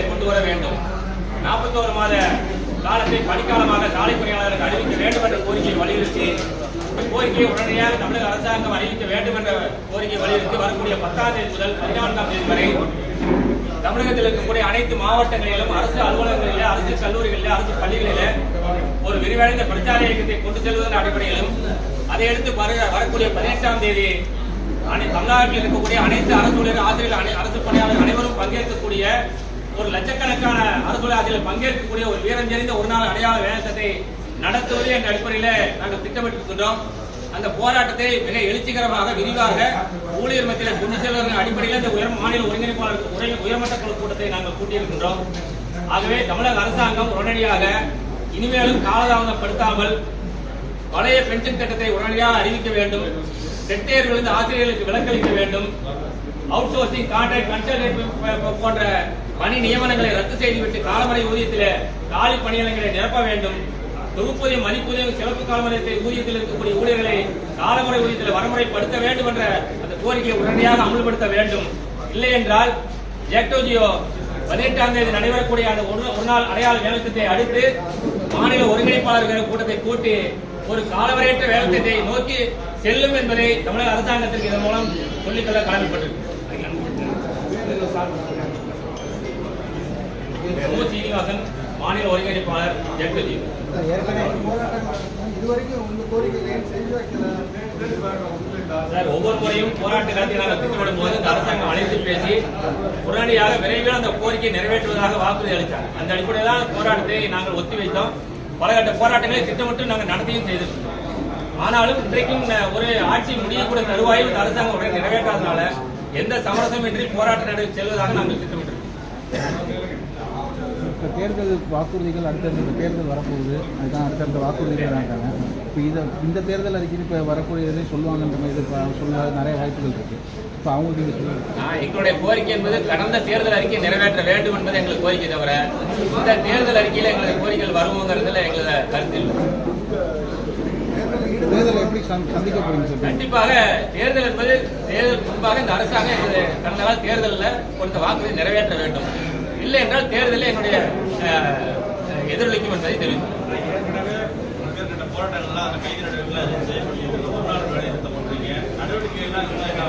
அமல்படுத்தலை கொண்டு வர வேண்டும். நாற்பத்தோரு மாத காலத்தை பணிக்காலமாக சாலை பணியாளர்களுக்கு அறிவிக்க வேண்டும் என்ற கோரிக்கையை வலியுறுத்தி கோரிக்கையை உடனடியாக தமிழக அரசாங்கம் அறிவிக்க வேண்டும் என்ற கோரிக்கையை வலியுறுத்தி வரக்கூடிய பத்தாம் தேதி முதல் பதினான்காம் தேதி வரை தமிழகத்தில் இருக்கக்கூடிய அனைத்து மாவட்டங்களிலும் அரசு அலுவலகங்களிலே அரசு கல்லூரிகளிலே அரசு பள்ளிகளிலே ஒரு விரிவடைந்த பிரச்சார இயக்கத்தை கொண்டு செல்வதன் அடிப்படையிலும் அதையடுத்து வர- வரக்கூடிய பதினெட்டாம் தேதி அனை- தமிழ்நாட்டில் இருக்கக்கூடிய அனைத்து அரசு ஊழியர் ஆசிரியர் அரசு பணியாளர்கள் அனைவரும் பங்கேற்கக்கூடிய ஒரு லட்சக்கணக்கான அரசு அதில் பங்கேற்கக்கூடிய ஒரு வீரம் தெரிந்த ஒரு நாள் அடையாள வேலத்தை நடத்துவது என்ற அடிப்படையில் நாங்கள் திட்டமிட்டிருக்கின்றோம் அந்த போராட்டத்தை மிக எழுச்சிகரமாக விரிவாக ஊழியர் மத்தியில் கொண்டு செல்வதன் அடிப்படையில் இந்த உயர் மாநில ஒருங்கிணைப்பாளர் உரை- உயர்மட்ட குழு கூட்டத்தை நாங்கள் கூட்டியிருக்கின்றோம். ஆகவே தமிழக அரசாங்கம் உடனடியாக இனிமேலும் காலதாமதப்படுத்தாமல் பழைய பென்ஷன் திட்டத்தை உடனடியாக அறிவிக்க வேண்டும். செட்டையர்களிருந்து ஆசிரியர்களுக்கு விலக்களிக்க வேண்டும். அவுட் சோர்சிங் கான்ட்ராக்ட் போன்ற பணி நியமனங்களை ரத்து செய்துவிட்டு காலமுறை ஊதியத்தில் காலி பணியிடங்களை நிரப்ப வேண்டும். தொகுப்பூதியம் மதிப்பூதியம் சிறப்பு காலமுறை ஊதியத்தில் இருக்கக்கூடிய ஊழியர்களை காலமுறை ஊதியத்தில் வரமுறைப்படுத்த வேண்டும் என்ற அந்த கோரிக்கையை உடனடியாக அமல்படுத்த வேண்டும். இல்லை என்றால் ஜெக்டோஜியோ பதினெட்டாம் தேதி நடைபெறக்கூடிய அந்த ஒரு நாள் அடையாள வேலைத்திட்டத்தை அடுத்து மாநில ஒருங்கிணைப்பாளர்கள் கூட்டத்தை கூட்டி ஒரு காலவரையற்ற வேலைத்திட்டத்தை நோக்கி செல்லும் என்பதை தமிழக அரசாங்கத்திற்கு இதன் மூலம் சொல்லிக்கொள்ள கடமைப்பட்டிருக்கிறது மு. சீனிவாசன் மாநில ஒருங்கிணைப்பாளர் சார் ஒவ்வொரு முறையும் போராட்ட காலத்தில் நாங்கள் திட்டமிடும் போது இந்த அரசாங்கம் அழைத்து பேசி உடனடியாக விரைவில் அந்த கோரிக்கையை நிறைவேற்றுவதாக வாக்குறுதி அளித்தார். அந்த அடிப்படையில் தான் போராட்டத்தை நாங்கள் ஒத்திவைத்தோம். பல போராட்டங்களை திட்டமிட்டு நாங்கள் நடத்தியும் செய்திருக்கோம் ஆனாலும் இன்றைக்கும் ஒரு ஆட்சி முடியக்கூடிய தருவாயில் இந்த அரசாங்கம் உடனே நிறைவேற்றாதனால எந்த சமரசமின்றி போராட்ட நடையில் செல்வதாக நாங்கள் திட்டமிட்டிருக்கோம். இப்போ தேர்தல் வாக்குறுதிகள் அடுத்தடுத்த தேர்தல் வரப்போகுது. அதுதான் அடுத்தடுத்த வாக்குறுதிகள் வேண்டாங்க இப்போ இதை இந்த தேர்தல் அறிக்கையில் இப்போ வரக்கூடியதை சொல்லுவாங்கன்ற மாதிரி சொல்ல நிறைய வாய்ப்புகள் இருக்கு. இப்போ அவங்களுக்கு நீங்கள் சொல்லுங்கள் நான் எங்களுடைய கோரிக்கை என்பது கடந்த தேர்தல் அறிக்கை நிறைவேற்ற வேண்டும் என்பது எங்களுக்கு கோரிக்கை தவிர இந்த தேர்தல் அறிக்கையில் எங்களுடைய கோரிக்கைகள் வருவோங்கிறதுல எங்களது கருத்து இல்லை. தேர்தலை எப்படி சந்- சந்திக்க போறீங்க கண்டிப்பாக தேர்தல் என்பது தேர்தல் முன்பாக இந்த அரசாங்கம் கடந்த கால தேர்தலில் கொடுத்த வாக்குறுதி நிறைவேற்ற வேண்டும். இல்லை என்றால் தேர்தலில் என்னுடைய எதிரொலிக்கும் என்பதை பல்வேறு போராட்டங்கள்லாம் அந்த கைது நடவடிக்கைகள் செய்யப்பட்டு ஒரு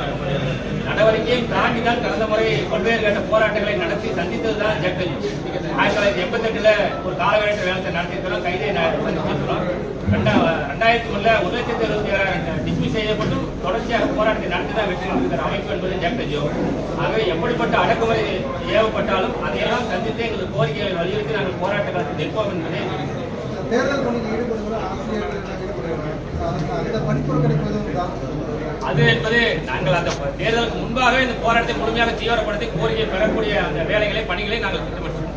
எல்லாத்தையும் தாண்டி தான் கடந்த முறை பல்வேறு கட்ட போராட்டங்களை நடத்தி சந்தித்ததுதான் ஜெகஜி ஆயிரத்தி தொள்ளாயிரத்தி எண்பத்தி எட்டுல ஒரு காலகட்ட வேலை நடத்திருக்கிறோம் கைதை சந்திச்சிருக்கிறோம் ரெண்டாயிரத்தி ஒண்ணுல ஒரு லட்சத்தி இருபத்தி ஏழாயிரம் டிஸ்மிஸ் செய்யப்பட்டும் தொடர்ச்சியாக போராட்டத்தை நடத்தி தான் வெற்றி பெற்றிருக்கிற அமைப்பு என்பது ஜெகஜியோ ஆகவே எப்படிப்பட்ட அடக்குமுறை ஏவப்பட்டாலும் அதையெல்லாம் சந்தித்து எங்களுக்கு கோரிக்கைகளை வலியுறுத்தி நாங்கள் போராட்டங்களுக்கு நிற்போம் என்பதை தேர்தல் பணியில் ஈடுபடுவது ஆசிரியர்கள் அது என்பது நாங்கள் அந்த தேர்தலுக்கு முன்பாகவே இந்த போராட்டத்தை முழுமையாக தீவிரப்படுத்தி கோரிக்கை பெறக்கூடிய அந்த வேலைகளை பணிகளை நாங்கள் திட்டமிட்டோம்